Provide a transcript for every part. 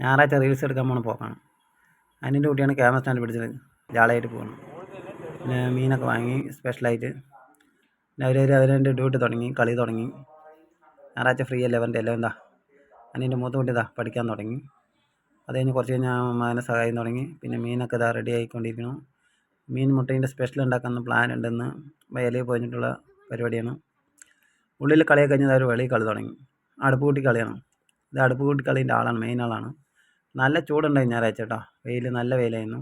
ഞായറാഴ്ച റീൽസ് എടുക്കാൻ പോണ പോക്കാണ്. അതിന്റെ കുട്ടിയാണ് ക്യാമറ സ്റ്റാൻഡ് പിടിച്ചത്. ജാളയായിട്ട് പോകണം പിന്നെ മീനൊക്കെ വാങ്ങി സ്പെഷ്യലായിട്ട് പിന്നെ അവർ അവരെ ഡ്യൂട്ടി തുടങ്ങി കളി തുടങ്ങി. ഞായറാഴ്ച ഫ്രീ അല്ലേ അവന്റെ? എല്ലാം എന്താ? അതിന്റെ മൂത്ത കുട്ടി ഇതാ പഠിക്കാൻ തുടങ്ങി. അത് കഴിഞ്ഞ് കുറച്ച് കഴിഞ്ഞാൽ മകനെ സഹായം തുടങ്ങി. പിന്നെ മീനൊക്കെ ഇതാ റെഡി ആയിക്കൊണ്ടിരിക്കുന്നു. മീൻ മുട്ടേന്റെ സ്പെഷ്യൽ ഉണ്ടാക്കുന്ന പ്ലാൻ ഉണ്ടെന്ന് വയലിൽ പോയിട്ടുള്ള പരിപാടിയാണ്. ഉള്ളിൽ കളിയൊക്കെ കഴിഞ്ഞാൽ അവർ വെളിയിൽ കളി തുടങ്ങി. അടുപ്പ് കൂട്ടി കളിയാണ്. ഇത് അടുപ്പ് കൂട്ടി കളീന്റെ ആളാണ് മെയിൻ ആളാണ്. നല്ല ചൂടുണ്ടായി ഞായറാഴ്ച കേട്ടോ. വെയിൽ നല്ല വെയിലായിരുന്നു.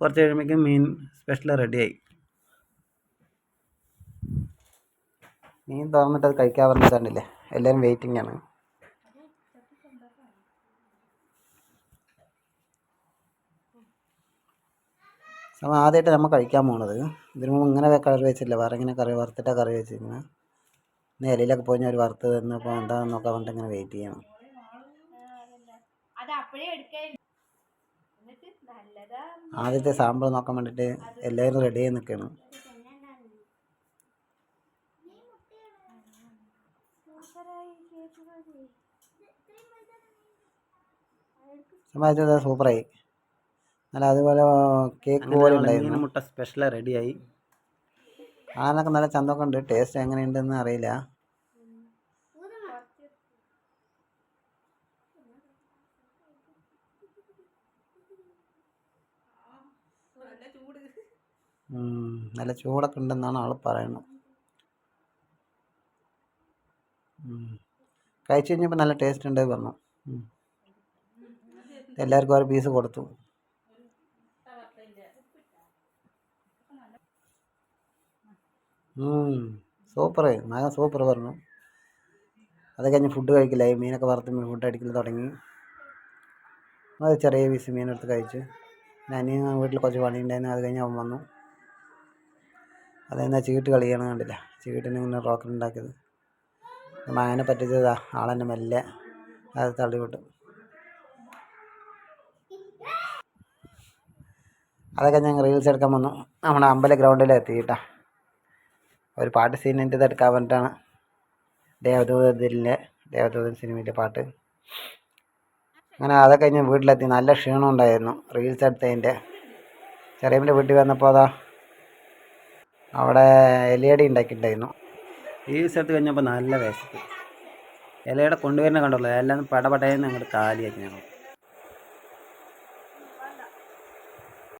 കുറച്ച് കഴിയുമ്പോഴേക്കും മീൻ സ്പെഷ്യൽ റെഡിയായി മീൻ തുറന്നിട്ട് അത് കഴിക്കാൻ പറഞ്ഞിട്ടുണ്ടല്ലേ എല്ലാവരും വെയിറ്റിംഗ് ആണ്. അപ്പം ആദ്യമായിട്ട് നമ്മൾ കഴിക്കാൻ പോണത്. ഇതിനു മുമ്പ് ഇങ്ങനെ കറി വെച്ചില്ല വേറെ ഇങ്ങനെ കറി വറുത്തിട്ടാണ് കറി വെച്ചിരിക്കുന്നത് ഇന്ന് ഇലയിലൊക്കെ പോയി ഒരു വറുത്ത് തന്നപ്പോൾ എന്താണെന്ന് നോക്കാൻ വേണ്ടിയിട്ട് ഇങ്ങനെ വെയിറ്റ് ചെയ്യണം. അപ്പഴേ ആദ്യത്തെ സാമ്പിൾ നോക്കാൻ വേണ്ടിട്ട് എല്ലാവരും റെഡി ആയി നിൽക്കണം സംഭവിച്ചത് സൂപ്പറായി. നല്ല അതുപോലെ കേക്ക് പോലെ ഉണ്ടായിരുന്നു. മുട്ട സ്പെഷ്യൽ റെഡിയായി ആനൊക്കെ നല്ല ചന്തൊക്കെ ഉണ്ട്. ടേസ്റ്റ് എങ്ങനെയുണ്ടെന്ന് അറിയില്ല. നല്ല ചൂടൊക്കെ ഉണ്ടെന്നാണ് ആൾ പറയുന്നത്. കഴിച്ചു കഴിഞ്ഞപ്പോൾ നല്ല ടേസ്റ്റ് ഉണ്ട് പറഞ്ഞു. എല്ലാവർക്കും ഒരു പീസ് കൊടുത്തു. സൂപ്പർ മകൻ സൂപ്പർ പറഞ്ഞു. അത് കഴിഞ്ഞ് ഫുഡ് കഴിക്കില്ലായി മീനൊക്കെ വറുത്ത് ഫുഡ് അടിക്കൽ തുടങ്ങി. അത് ചെറിയ പീസ് മീനെടുത്ത് കഴിച്ചു. ഞാൻ വീട്ടിൽ കുറച്ച് പണി ഉണ്ടായിരുന്നു അത് കഴിഞ്ഞ് അവൻ വന്നു. അതെന്നാ ചീട്ട് കളിയാണ് കണ്ടില്ല. ചീട്ടിന് ഇങ്ങനെ റോക്കറ്റ് ഉണ്ടാക്കിയത്. മകനെ പറ്റിച്ചതാ. ആളെന്നെ മെല്ലെ അത് തള്ളിവിട്ടു. അതൊക്കെ ഞങ്ങൾ റീൽസ് എടുക്കാൻ വന്നു. നമ്മുടെ അമ്പല ഗ്രൗണ്ടിലെത്തി കേട്ടോ ഒരു പാട്ട് സീനിന്റെ എടുക്കാൻ വേണ്ടിയിട്ടാണ് ദേവദൂതത്തിലെ ദേവദൂതൻ സിനിമയിലെ പാട്ട്. അങ്ങനെ അതൊക്കെ കഴിഞ്ഞ് വീട്ടിലെത്തി. നല്ല ക്ഷീണം ഉണ്ടായിരുന്നു. റീൽസ് എടുത്തതിന്റെ. ചെറിയമ്മന്റെ വീട്ടിൽ വന്നപ്പോൾ അതാ അവിടെ ഇലയടി ഉണ്ടാക്കിയിട്ടുണ്ടായിരുന്നു. റീൽസ് എടുത്ത് കഴിഞ്ഞപ്പോൾ നല്ല വിശപ്പ്. ഇലയുടെ കൊണ്ടുവരുന്ന കണ്ടല്ലോ. എല്ലാം പടപടയെന്ന് അങ്ങോട്ട് കാലിയാക്കി ഞങ്ങൾ.